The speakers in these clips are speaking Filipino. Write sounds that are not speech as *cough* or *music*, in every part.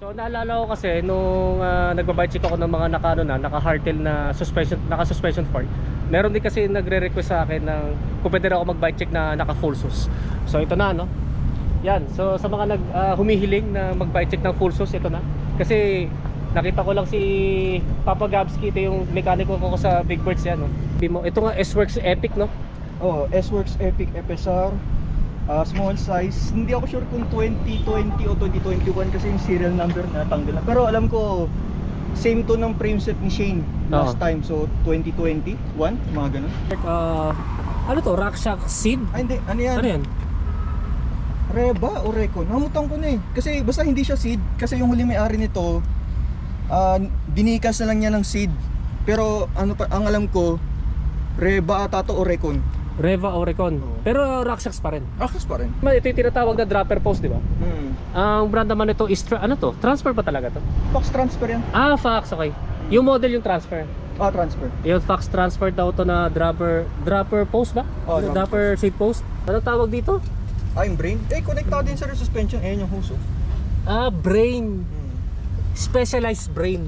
So naalala ko kasi nung uh, nagbabike check ako ng mga nakano na, naka-hardtail na suspension, naka-suspension fork. Meron din kasi nagre-request sa akin ng kung ako mag-bike check na naka full sus. So ito na no. Yan. So sa mga nag ah, humihiling na mag-bike check ng full sus, ito na. Kasi nakita ko lang si Papa Gabski, ito yung mekaniko ko sa Big Birds yan no. Ito nga S-Works Epic no. Oh, S-Works Epic FSR. Ah, small size. Hindi ako sure kung 2020 o 2021 kasi yung serial number na tanggal na. Pero alam ko same to ng frame set ni Shane last Oo. time. So 2021, mga ganun. Uh, ano to? Rackshack Seed? Ay hindi, ano yan? Ano yan? Reba o Recon? Namutan ko na eh. Kasi basta hindi siya seed. Kasi yung huling may-ari nito, ah, binikas na lang niya ng seed. Pero ano pa, ang alam ko, Reba ata to o Recon. Reva Orecon. Oo. Pero Rackshacks pa rin. Akas pa rin. Ito yung tinatawag na dropper post, di ba? Hmm. Ang brand naman nito is tra- ano to? Transfer pa talaga to? Fox transfer yan. Ah, fax, okay. Yung model yung transfer. Ah, transfer. Yung fax transfer daw to na dropper dropper post ba? Oh, Yung dropper dropper seat post. Ano tawag dito? Ah, yung brain. Eh, connectado din sa rear suspension. Ayan yung huso. Ah, brain. Hmm. Specialized brain.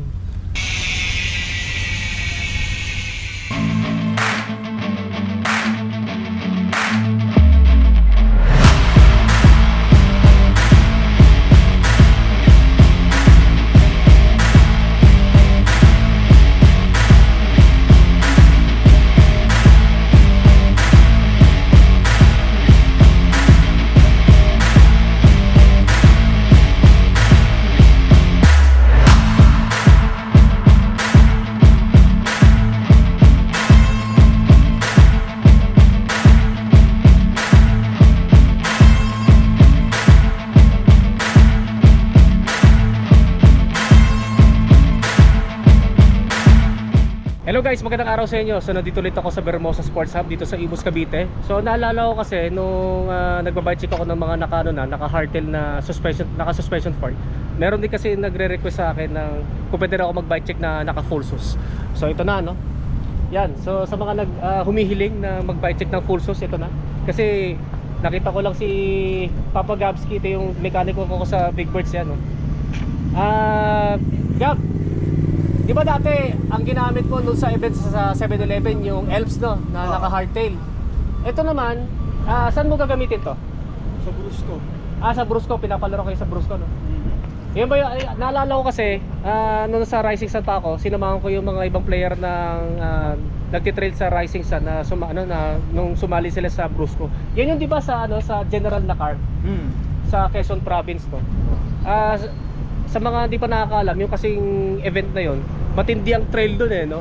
Guys, magandang araw sa inyo. So nandito ulit ako sa Bermosa Sports Hub dito sa Imus Cavite. So naalala ko kasi nung uh, nagbabike check ako ng mga nakano na, naka-hardtail na suspension, naka-suspension fork. Meron din kasi nagre-request sa akin ng kung pwede ako mag-bike check na naka full sus. So ito na no. Yan. So sa mga nag ah, humihiling na mag-bike check ng full sus, ito na. Kasi nakita ko lang si Papa Gabski, ito yung mekaniko ko sa Big Birds yan no. Ah, Gab, Di ba dati ang ginamit mo doon sa events sa 7-Eleven yung elves no na Oo. naka hardtail. Ito naman, ah, saan mo gagamitin to? Sa Brusco. Ah sa Brusco, pinapalaro kayo sa Brusco no. Yan ba yung, ay, naalala ko kasi ah, nung sa Rising Sun pa ako, sinamahan ko yung mga ibang player ng uh, nagtitrail sa Rising Sun na suma, ano na nung sumali sila sa Brusco. Yan yung 'di ba sa ano sa General na car Hmm. sa Quezon Province no. Ah, sa- mga hindi pa nakakaalam, yung kasing event na yon, matindi ang trail doon eh, no?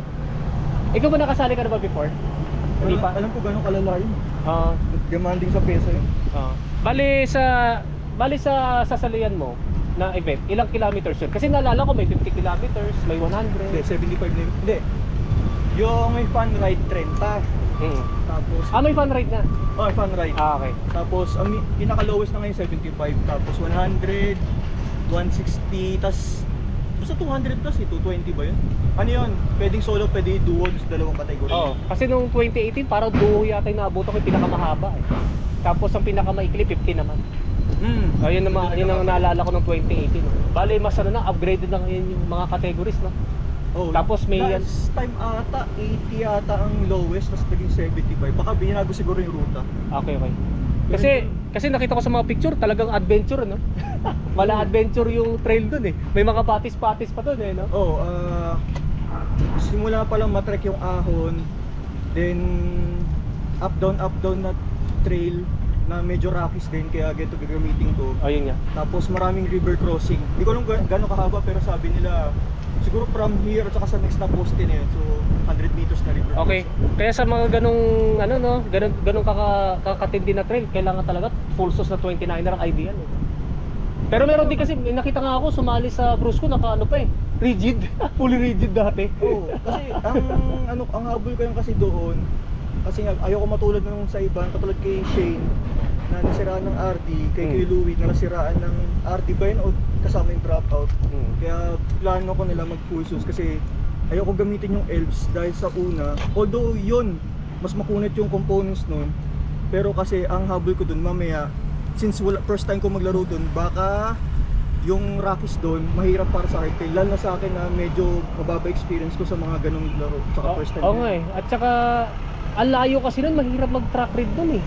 Ikaw ba nakasali ka na ba before? Hindi pa? Alam ko gano'ng kalala yun. Ah, Demanding sa peso yun. ah. Bali sa bali sa sasalian mo na event, ilang kilometers yun? Kasi naalala ko may 50 kilometers, may 100. Hindi, 75 na yun. Hindi. Yung may fun ride 30. Mm. Tapos, Ah, may fun ride na. oh, fun ride. Ah, okay. Tapos, ang mi- pinaka-lowest na ngayon 75. Tapos 100, 160, tas basta 200 plus eh, 220 ba yun? Ano yun? Pwedeng solo, pwede duo sa dalawang kategory. Oo. Kasi nung 2018, parang duo yata yung naabutan ko yung pinakamahaba eh. Tapos ang pinakamaikli, 50 naman. Hmm. Ayun naman, yun ang naalala ko ng 2018. No? Bale, mas ano na, upgraded na ngayon yung mga categories, no? Oh, Tapos may Last time ata, 80 yata ang lowest, tapos naging 75. Baka binago siguro yung ruta. Okay, okay. Kasi, kasi nakita ko sa mga picture, talagang adventure, no? *laughs* Wala adventure yung trail dun eh. May mga patis-patis pa dun eh, no? Oh, ah simula pa lang matrek yung ahon, then up down up down na trail na medyo rockies din kaya ganito gagamitin ko. Ayun nga. Tapos maraming river crossing. Hindi ko alam ga- gaano kahaba pero sabi nila siguro from here at saka sa next na poste na yun. So 100 meters na river Okay. crossing. Kaya sa mga ganong, ano no, ganun, ganong kaka, kakatindi na trail, kailangan talaga full sus na 29er ang ideal. Eh. Pero meron din kasi, nakita nga ako, sumali sa Brusco, naka ano pa eh, rigid. *laughs* Fully rigid dati. Oo, kasi ang ano ang habol ko yung kasi doon kasi nga ayoko matulad nung sa iba, katulad kay Shane na nasiraan ng RD, kay Hmm. Kuya Louie na nasiraan ng RD ba yun o kasama yung dropout. Hmm. Kaya plano ko nila mag full sus kasi ayoko gamitin yung elves dahil sa una, although yun, mas makunat yung components nun, pero kasi ang habol ko dun mamaya, since wala, first time ko maglaro dun, baka yung Rockies doon, mahirap para sa hardtail. Lalo na sa akin na medyo mababa experience ko sa mga ganong laro. Tsaka Oo first time. oo din. nga eh. At saka, ang layo kasi nun, mahirap mag-track read dun eh.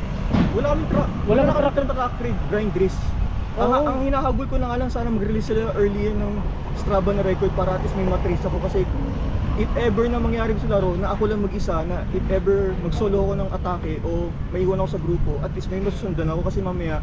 Wala kami tra- Wala wala kang kami track, track read, grind race. Ang, Oo. ang hinahabol ko na nga lang sana mag-release sila early ng Strava na record para at least may matrace ako kasi if ever na mangyari sa laro na ako lang mag-isa na if ever mag-solo ako ng atake o maiwan ako sa grupo at least may masusundan ako kasi mamaya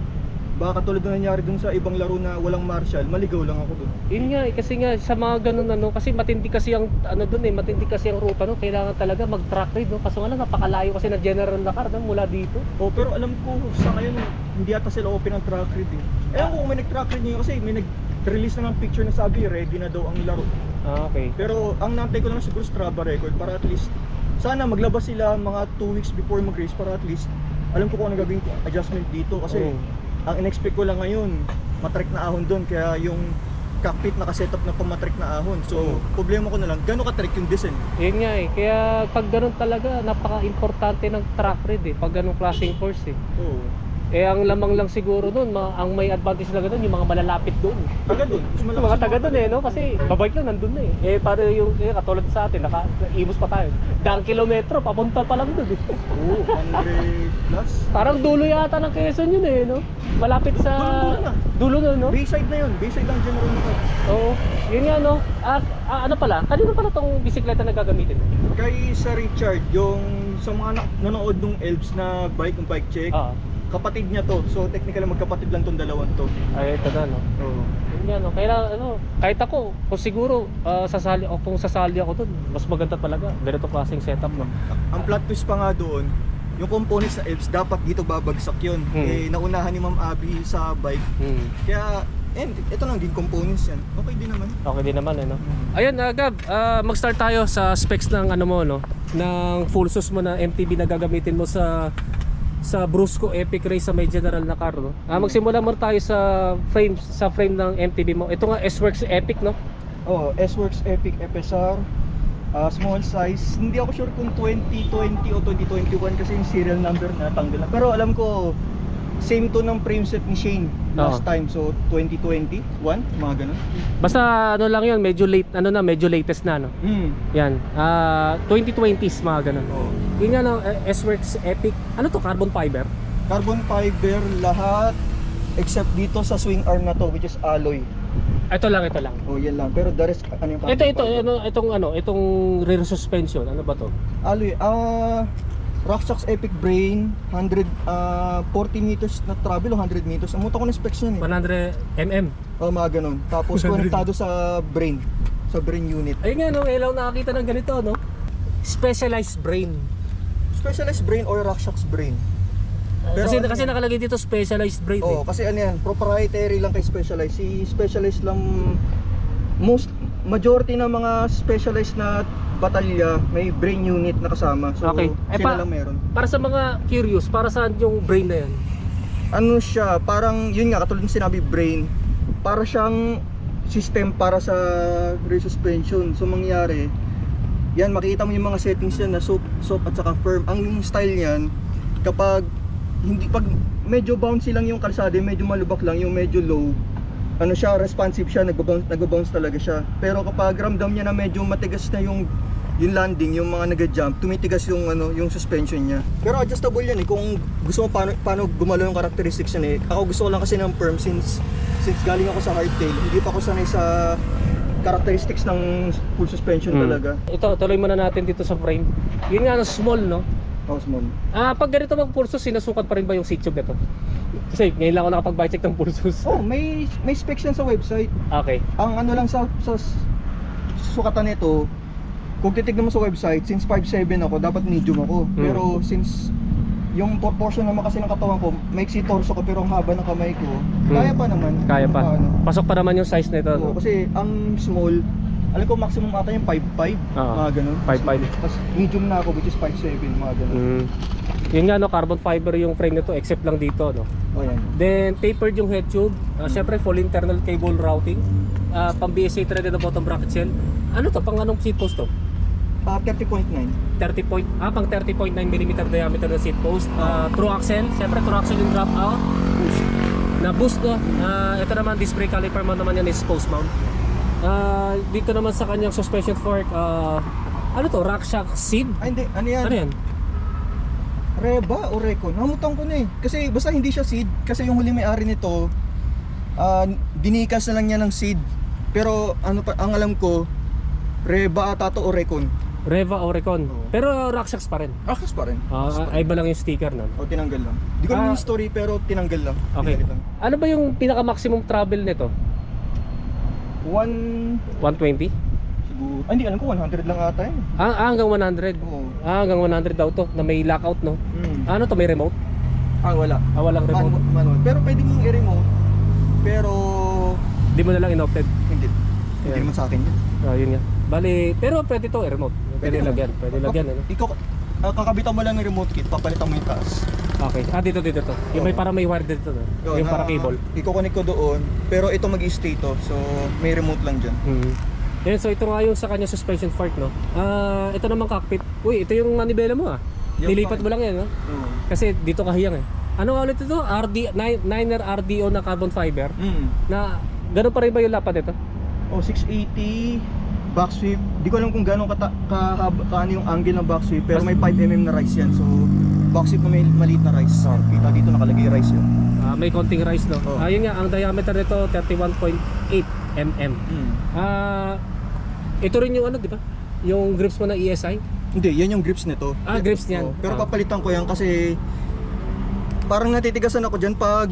baka katulad na nangyari dun sa ibang laro na walang martial maligaw lang ako dun Yun nga eh, kasi nga sa mga ganun ano, kasi matindi kasi ang ano dun eh, matindi kasi ang ruta no, kailangan talaga mag-track read no, kaso nga lang napakalayo kasi ng general na car no, mula dito. oh pero alam ko sa ngayon hindi ata sila open ang track read eh ewan ko kung may nag-track read ngayon kasi may nag-release na ng picture na sabi ready na daw ang laro Ah, okay. Pero ang nantay ko lang siguro Strava record para at least sana maglabas sila mga 2 weeks before mag-race para at least alam ko kung ano gagawin ko adjustment dito kasi Oo. Ang in-expect ko lang ngayon matrek na ahon doon kaya yung cockpit naka-setup na pamatrek na ahon. So problema ko na lang gaano ka-trek yung descent. Yun nga eh, kaya pag ganun talaga, napaka-importante ng track read eh, pag ganung klaseng course eh. Oo. Eh ang lamang lang siguro nun, ma- ang may advantage talaga doon, yung mga malalapit doon. Taga doon. Mas Yung mga taga doon eh, no? Kasi babike lang nandun na eh. Eh para yung eh, katulad sa atin, naka ibos pa tayo. Daang kilometro, papunta pa lang doon eh. Oo, 100 plus. Parang dulo yata ng Quezon yun eh, no? Malapit sa dulo na, no? Bayside na yun. Bayside ang general na Oo. Yun nga, no? At ah, ano pala, kanino pala tong bisikleta na gagamitin? Kay sa Richard, yung sa mga na- nanonood nung Elves na bike, yung bike check, Ah, kapatid niya to. So technically magkapatid lang tong dalawang to. ay ito na, no? Oo. Yun nga, no? Kailangan, ano, kahit ako, kung siguro, ah, sasali, o kung sasali ako dun, mas maganda talaga. Ganito klaseng setup, no? Ang plot twist pa nga doon, yung components sa Elves dapat dito babagsak yun. Hmm. Eh naunahan ni Ma'am Abby sa bike. Hmm. Kaya and ito lang din components yan. Okay din naman. Okay din naman, eh, no? Ayun, uh, Gab, ah, mag-start tayo sa specs ng ano mo, no? Ng full sus mo na MTB na gagamitin mo sa sa Brusco Epic Race sa may general na car, no? Ah, magsimula muna tayo sa frame sa frame ng MTB mo. Ito nga S-Works Epic, no? Oh, S-Works Epic FSR. ah, small size. Hindi ako sure kung 2020 o 2021 kasi yung serial number na tanggal na. Pero alam ko same to ng frame set ni Shane last Oo. time. So 2021, mga ganun. Basta ano lang 'yon, medyo late, ano na, medyo latest na, no? Hmm. Yan. Ah, 2020s mga ganun. Oh. Yun nga no, eh, S-Works Epic. Ano to, carbon fiber? Carbon fiber lahat except dito sa swing arm na to which is alloy. Ito lang, ito lang. Oh, yan lang. Pero the rest ano yung carbon Ito, ito, fiber? ano, itong ano, itong rear suspension, ano ba to? Alloy, ah Rockshocks Epic Brain 100 ah 40 meters na travel o 100 meters. Ang muta ko ng specs niyan eh. 100 mm. Oh, mga ganun. Tapos 100. *laughs* konektado sa brain, sa brain unit. Ayun nga no, lang nakakita ng ganito no. Specialized brain. Specialized brain or Rockshocks brain. Pero kasi ano kasi nakalagay dito specialized brain. Oh, eh. kasi ano yan, proprietary lang kay Specialized. Si Specialized lang most majority ng mga specialized na batalya may brain unit na kasama. So Okay. Eh, sila pa- lang meron. Para sa mga curious, para saan yung brain na yan? ano siya, parang yun nga katulad ng sinabi brain, para siyang system para sa rear suspension. So mangyari, yan makikita mo yung mga settings yan na soap, soap at saka firm. Ang style niyan kapag hindi pag medyo bouncy lang yung kalsada, medyo malubak lang, yung medyo low, ano siya, responsive siya, nagbo-bounce, nagbo-bounce talaga siya. Pero kapag ramdam niya na medyo matigas na yung yung landing, yung mga nag-jump, tumitigas yung ano, yung suspension niya. Pero adjustable yan eh kung gusto mo paano paano gumalaw yung characteristics niya eh. Ako gusto ko lang kasi ng firm since since galing ako sa hardtail, hindi pa ako sanay sa characteristics ng full suspension Hmm. talaga. Ito, tuloy muna natin dito sa frame. Yun nga no, small no. Oh, small. Ah, pag ganito mag pulsos, sinusukat pa rin ba yung tube nito? Kasi ngayon lang ako nakapag-bike check ng pulsos. Oh, may may specs yan sa website. Okay. Ang ano lang sa sa sukatan nito, kung titignan mo sa website, since 5'7 ako, dapat medium ako. Hmm. Pero since yung por- portion naman kasi ng katawan ko, maiksi torso ko pero ang haba ng kamay ko, kaya pa naman. Hmm. Kaya pa. ano. Pasok pa naman yung size nito. Oo, No? kasi ang small, alam ko maximum ata yung 5'5, Oo. mga ganun. 5'5. Tapos medium na ako which is 5'7, mga ganun. Mm. Yun nga no, carbon fiber yung frame nito except lang dito no. Oh, yan. Then tapered yung head tube. Uh, Syempre full internal cable routing. Uh, pang BSA threaded na bottom bracket shell. Ano to? Pang anong seat post to? Ah, 30.9. 30 point, ah, pang 30.9 mm diameter na seat post. Uh, true axle. Syempre true axle yung drop out. na boost no. Ah, ito naman disc brake caliper mo naman yan is post mount. Ah, dito naman sa kanyang suspension fork, ah, ano to, RockShox seed? Ay, hindi. Ano yan? Ano yan? Reba o Recon? Namutan ko na eh. Kasi basta hindi siya seed. Kasi yung huling may-ari nito, ah, dinikas na lang niya ng seed. Pero ano pa, ang alam ko, Reba ata to o Recon. Reva Orecon. Oo. Pero RockShox pa rin. Akas pa rin. Ah, ay ba lang yung sticker nun? O tinanggal lang. Di ko Ah. naman yung story pero tinanggal lang. Okay. Tinanggal lang. Ano ba yung pinaka maximum travel nito? One 120? siguro. Ay, hindi alam ko 100 lang ata yun. Ah, ah, hanggang 100. Oo. Ah, hanggang 100 daw to na may lockout no. Mm. Ano to may remote? Ah, wala. Ah, walang remote. Manual, manual. Pero pwede mong i-remote. Pero Di mo na lang inopted. hindi. Hindi Yeah. naman sa akin yun. Ah, yun nga. Bali, pero pwede to i-remote. Pwede, naman. lagyan, pwede lagyan ano. Ikaw, ah, kakabitan mo lang ng remote kit, papalitan mo yung taas. Okay. Ah, dito dito to. Yung may Oo. para may wire dito no. Yun, Yung para ah, cable. Iko-connect ko doon, pero ito mag-stay to. So, may remote lang dyan. Hmm. Yan, so ito nga yung sa kanya suspension fork no. Ah, ito naman cockpit. Uy, ito yung manibela mo ah. Yung Lilipat pa- mo lang yan no. Kasi dito kahiyang eh. Ano nga ulit ito? RD 9 9er RDO na carbon fiber Mm. na ganun pa rin ba yung lapad ito? O, 680 back sweep. Di ko alam kung gano'ng kata, kahaba, kaano yung angle ng back sweep, pero may 5mm na rise yan. So, sweep na may maliit na rise. Oh. Kita dito nakalagay rise yun. Ah, may konting rise no. Oo. Ah, yun nga ang diameter nito 31.8 mm. Mm. Ah, ito rin yung ano, di ba? Yung grips mo na ESI. Hindi, yan yung grips nito. Ah, grips niyan. Oo, pero Ah. papalitan ko yan kasi parang natitigasan ako dyan pag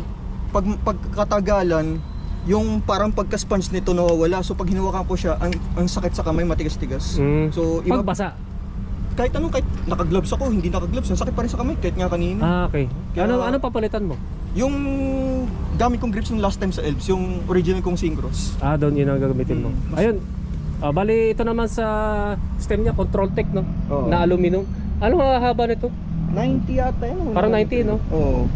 pag pagkatagalan yung parang pagka-sponge nito nawawala. So pag hinuwakan ko siya, ang, ang sakit sa kamay, matigas-tigas. Mm. So iba, Pagbasa. Kahit anong kahit naka-gloves ako, hindi naka-gloves, ang sakit pa rin sa kamay kahit nga kanina. Ah, okay. Kaya- ano ano papalitan mo? Yung gamit kong grips ng last time sa Elves, yung original kong Syncros. Ah, doon yun ang gagamitin mo. Mm. Ayun. Ah, bali ito naman sa stem niya, Control Tech no. Oo. Na aluminum. Ano ang haba nito? 90 yata yun. Parang 90, no? Oo.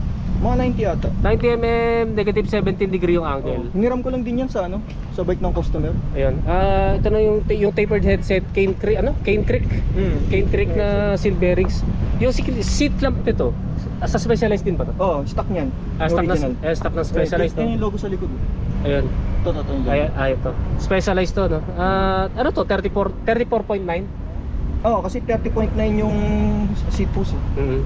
Mga 90 yata. 90 mm, negative 17 degree yung angle. Oo. Hiniram ko lang din yan sa ano, sa bike ng customer. Ayun. Ah, ito na yung yung tapered headset Cane Creek, ano? Cane Creek. Mm. Cane Creek na seal bearings. Yung seat clamp nito, sa specialized din ba to? Oo, stock niyan. Ah, stock na, Original. eh, stock na specialized Yan no? yung logo sa likod. Ayun. Ito, ito, ito. yung logo. Ay, ay ito. Specialized to, no? Ah, ano to? 34 34.9. Oo, kasi 30.9 yung seat post. eh. Mhm.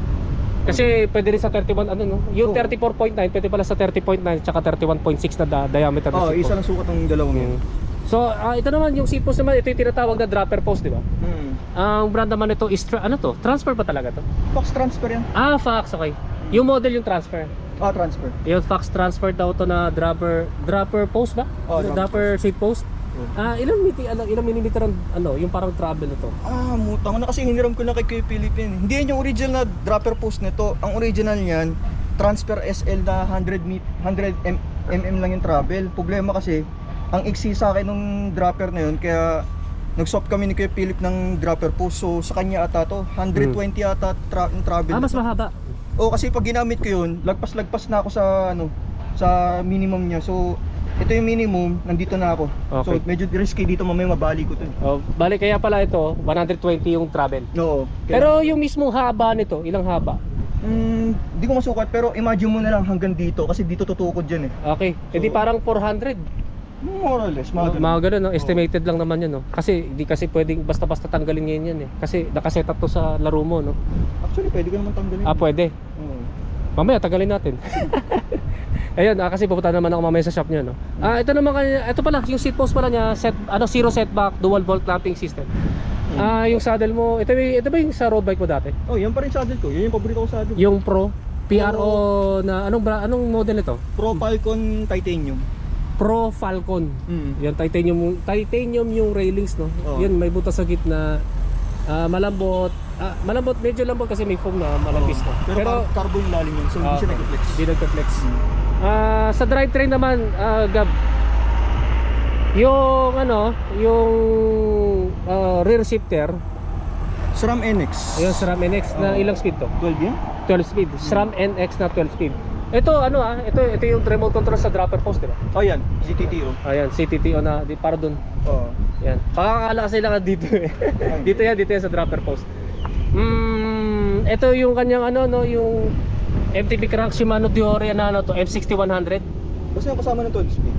Kasi pwede rin sa 31 ano no. Yung Oo. 34.9 pwede pala sa 30.9 tsaka 31.6 na da- diameter ng Oo, seat isa lang sukat ng dalawang yun. Mm. So, ah, ito naman yung seat post naman, ito yung tinatawag na dropper post, di ba? Mm. Ang brand naman nito is tra- ano to? Transfer ba talaga to? Fox transfer yan. Ah, fax, okay. Yung model yung transfer. Ah, transfer. Yung fax transfer daw to na dropper dropper post ba? Oh, Ano, dropper dropper seat post. Ah, ilang miti ano, ilang millimeter ang ano, yung parang travel nito? Ah, mutang na kasi hiniram ko na kay Kuya Philippine. Hindi yan yung original na dropper post nito. Ang original niyan, transfer SL na 100 mi- 100 M- mm lang yung travel. Problema kasi, ang iksi sa akin nung dropper na yun, kaya nag-swap kami ni Kuya Philip ng dropper post. So sa kanya ata to, 120 ata tra- yung travel. Ah, mas nito. mahaba. Oo, kasi pag ginamit ko yun, lagpas-lagpas na ako sa ano, sa minimum niya. So ito yung minimum, nandito na ako. Okay. So medyo risky dito mamaya mabali ko to. Oh, bali kaya pala ito 120 yung travel. Oo. kaya- Pero yung mismong haba nito, ilang haba? Mm, di ko masukat pero imagine mo na lang hanggang dito kasi dito tutukod dyan eh. Okay. Edi So- parang 400. More or less, mga ganun. Mga ganun, no? Estimated lang naman yun, no? Kasi di kasi pwedeng basta-basta tanggalin ngayon yan, eh. Kasi nakaset up to sa laro mo, no? Actually, pwede ka naman tanggalin. Ah, pwede. Oo. Mamaya tanggalin natin. *laughs* *laughs* Ayun, ah, kasi pupunta naman ako mamaya sa shop niya, no? Ah, ito naman kanya, ito pala, yung seat post pala niya, set, ano, zero setback, dual bolt clamping system. Hmm. Ah, yung saddle mo, ito, ba- ito ba yung sa road bike mo dati? Oh, yan pa rin saddle ko. Yan yung paborito ko saddle. Yung Pro, PRO na, anong, bra, anong model ito? Pro Falcon Titanium. Pro Falcon. Mm. Yan titanium titanium yung railings no. Oo. Yan may butas sa gitna. Ah, malambot. Ah, malambot medyo lambot kasi may foam na malapis no. Pero, Pero car- carbon lalim yun, so hindi Ah, siya nag-flex. Di nagka-flex. Ah, sa drivetrain naman, ah, Gab. Yung ano, yung ah, rear shifter, SRAM NX. yung SRAM NX na Oo. ilang speed to? 12 yan? 12 speed. SRAM NX na 12 speed. Ito ano ah, ito ito yung remote control sa dropper post, di ba? Oh, yan. GTTO. Ayan, CTTO na di para doon. Oo. Yan. Pakakala kasi lang dito eh. *laughs* dito yan, dito yan sa dropper post. Mm, ito yung kanyang ano no, yung MTB crank Shimano Diore na ano to, M6100. Basta yung kasama ng 12 speed.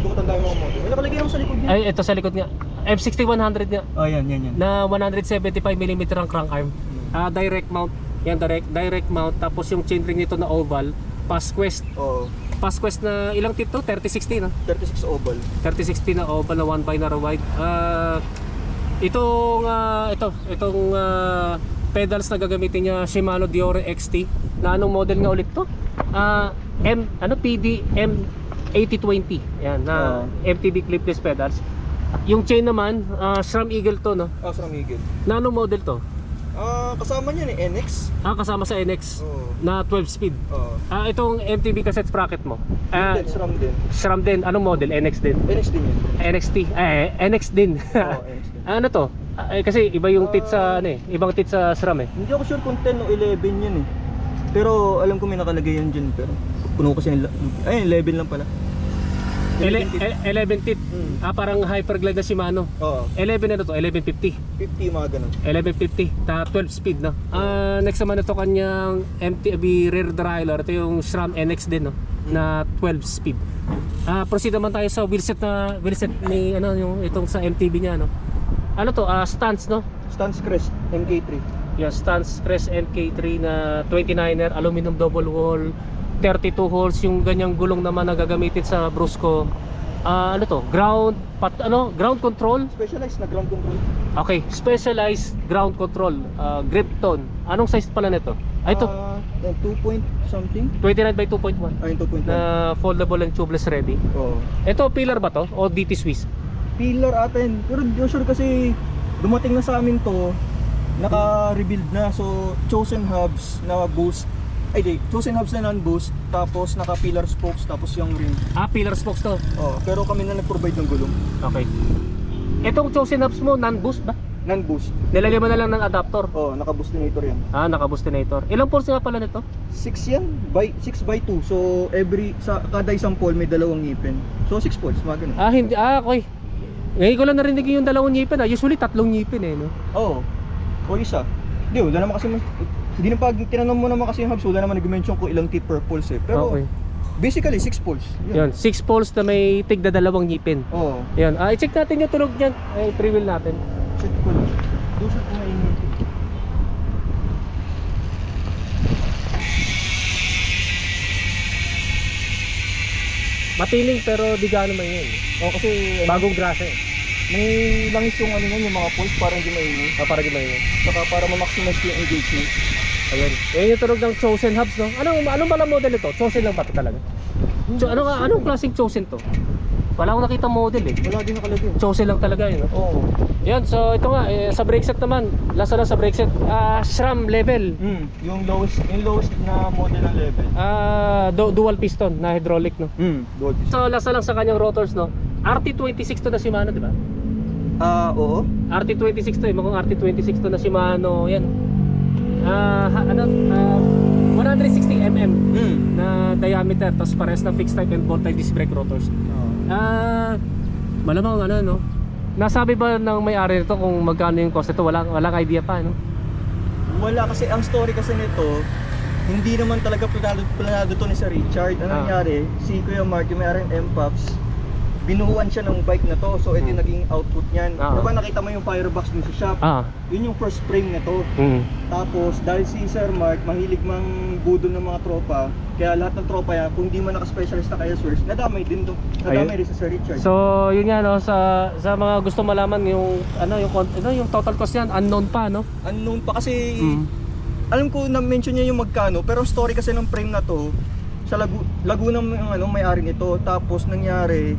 Ko tanda yung mga model. May nakalagay naman sa likod niya. Ay, ito sa likod nga. M6100 nga. Oh, yan, yan, yan. Na 175mm ang crank arm. Ah, direct mount. Yan, direct, direct mount. Tapos yung chainring nito na oval. Pasquest. Oo. Pasquest na ilang tip to? 3060 no? 36 oval. 3060 na oval na 1 binary wide. Ah, itong ah, ito, itong ah, pedals na gagamitin niya Shimano Diore XT. Na anong model nga ulit to? Ah, M ano PD M 8020. Yan na Oo. MTB clipless pedals. Yung chain naman, ah, SRAM Eagle to no. Ah, sa Miguel. Na anong model to? Ah, kasama niya ni NX. Ah, kasama sa NX Oo. na 12 speed. Oo. Ah, itong MTB cassette sprocket mo. Ah, Uh, SRAM din. SRAM din. Anong model? NX din. NX din yun. NXT. Eh, NX din. Oo, NX din. *laughs* ano to? Ah, eh, kasi iba yung tit sa Ah. ano eh, ibang tit sa SRAM eh. Hindi ako sure kung 10 o 11 yun eh. Pero alam ko may nakalagay yan dyan. Pero puno kasi nila. Ay, 11 lang pala. Ele, 11 eh, 11 tit. Mm. Ah, parang hyperglide na Shimano. Oo. 11 ano to? 1150. 50 mga ganun. 1150 ta 12 speed no. Ah, next naman ito kanyang MTB rear derailleur. Ito yung SRAM NX din no na 12 speed. Ah, proceed naman tayo sa wheelset na wheelset ni ano yung itong sa MTB niya no. Ano to? Ah, stance no. Stance Crest MK3. Yung stance Crest MK3 na 29er aluminum double wall 32 holes yung ganyang gulong naman na gagamitin sa Brusco Ah, ano to ground pat ano ground control Specialized na ground control. okay specialized ground control Ah, grip tone anong size pala nito ah ito yan, 2 point something. 29 by 2.1 Ay, 2.1. na foldable and tubeless ready Oo. ito pillar ba to o DT Swiss Pillar atin. Pero sure kasi dumating na sa amin to, naka-rebuild na. So, chosen hubs na boost. Ay, di. Chosen hubs na non-boost. Tapos naka-pillar spokes. Tapos yung rim. ah pillar spokes to Oh, pero kami na nag-provide ng gulong. okay itong chosen hubs mo non-boost ba Non-boost. nilagay mo na lang ng adapter Oh, naka-boostinator yan. ah naka-boostinator ilang pulse nga pala nito 6 yan. By, 6 by 2. So, every, sa kada isang pole may dalawang ngipin. So, 6 poles. Mga ganun. Ah, hindi. Ah, okay. Ngayon ko lang narinig yung dalawang ngipin ah. Usually tatlong ngipin eh, no? Oo. O isa. Hindi, wala naman kasi mas, hindi na pag tinanong mo naman kasi yung hubs, wala naman nag-mention kung ilang tip per pulse eh. Pero okay. basically 6 pulse. Yun, six poles na may tigda dalawang ngipin. Oo. Yun. Ah, i-check natin yung tunog niyan. Ay, pre-wheel natin. Check ko lang. Doon siya kumaingay. Matiling pero di gaano man yun. Oo, kasi ano, Bagong grasa eh. may langis yung ano yan, yung mga pulse para hindi maingay. Ah, para di man yun. Saka para ma-maximize yung engagement. Ayun. Yan yung tunog ng Chosen Hubs, no? Anong, anong pala model ito? Chosen lang ba ito talaga? So, ano nga, anong klaseng Chosen to? Wala akong nakita model eh. Wala din nakalagay. Chosen lang talaga yun, no? Oo. Yan, so ito nga, eh, sa brake set naman, lasa na sa brake set, ah, SRAM level. Mm, yung lowest, yung lowest na model ng level. Ah, du- dual piston na hydraulic, no? Mm, dual piston. So, lasa lang sa kanyang rotors, no? RT26 to na Shimano, di ba? Ah, oo. RT26 to, eh, mukhang RT26 to na Shimano, yan. Ah, ha- ano, ah, 160 mm Mm. na diameter, tapos pares na fixed type and bolt type disc brake rotors. Ah, malamang ano, no? Nasabi ba ng may-ari nito kung magkano yung cost ito? Wala, walang idea pa, no? Wala kasi ang story kasi nito, hindi naman talaga planado, planado to ni Sir Richard. Ano Ah. nangyari? Si Kuya Mark, yung may-ari ng M-Pops, binuhuan siya ng bike na to. So ito yung Hmm. naging output niyan. Ah. Diba nakita mo yung firebox dun sa shop? Ah, Yun yung first frame na to. mm. Tapos dahil si Sir Mark mahilig mang budol ng mga tropa, kaya lahat ng tropa yan, kung di man naka-specialist na kaya source, nadamay din to. Nadamay rin si Sir Richard. So, yun nga no sa sa mga gusto malaman yung ano yung con- ano yung total cost niyan unknown pa no. Unknown pa kasi Mm. alam ko na-mention niya yung magkano pero ang story kasi ng frame na to sa Lagu Laguna yung ano may-ari nito tapos nangyari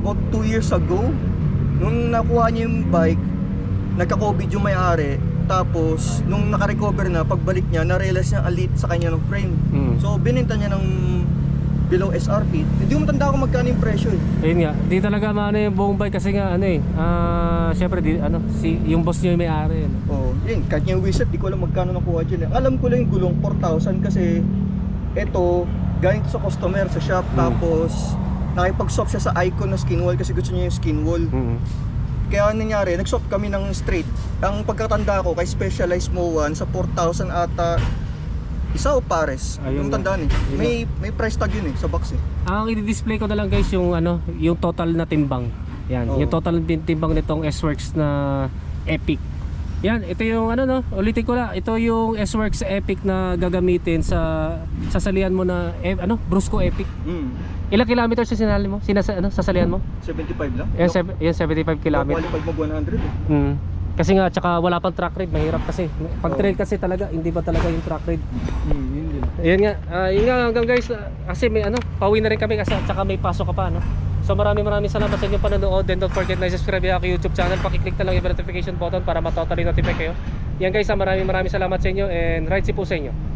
about 2 years ago nung nakuha niya yung bike nagka-covid yung may-ari tapos nung naka-recover na pagbalik niya na-realize niya alit sa kanya ng frame Mm. so binenta niya ng below SRP hindi mo matanda kung magkano yung presyo eh Ayun nga, di talaga maano yung buong bike kasi nga ano eh. Ah, syempre di ano si yung boss niyo yung may-ari. Ano. Oh, yun, kahit yung wizard, di ko alam magkano nakuha dyan. eh. Alam ko lang yung gulong 4,000 kasi ito, galing to sa customer sa shop. Mm. Tapos, nakipag-swap siya sa icon na skin wall kasi gusto niya yung skin wall. Mm. Kaya ang nangyari, nag-swap kami ng straight. Ang pagkatanda ko kay Specialized Mo 1 sa 4,000 ata Isa o pares? Ayun yung tandaan eh. May may price tag yun eh sa box eh. Ang i-display ko na lang guys yung ano, yung total na timbang. Yan, Oo. yung total na timbang nitong S-Works na Epic. Yan, ito yung ano no, ulitin ko na, ito yung S-Works Epic na gagamitin sa sasalihan mo na eh, ano, Brusco Epic. Mm. Ilang kilometers sa sinali mo? Sinasa, ano, sasalihan mo? 75 lang. Yan, sev- yan 75 kilometers. Qualified mo 100 eh. Mm. Kasi nga, tsaka wala pang track ride, mahirap kasi. Pag trail kasi talaga, hindi ba talaga yung track ride? Mm, yun din. Ayan nga, ah, yun nga hanggang guys, ah, kasi may ano, pauwi na rin kami kasi tsaka may pasok ka pa, no? So maraming maraming salamat sa inyong panonood and don't forget na subscribe yung aking YouTube channel. Pakiclick na lang yung notification button para matotally notify kayo. Yan guys, ah, maraming maraming salamat sa inyo and right si po sa inyo.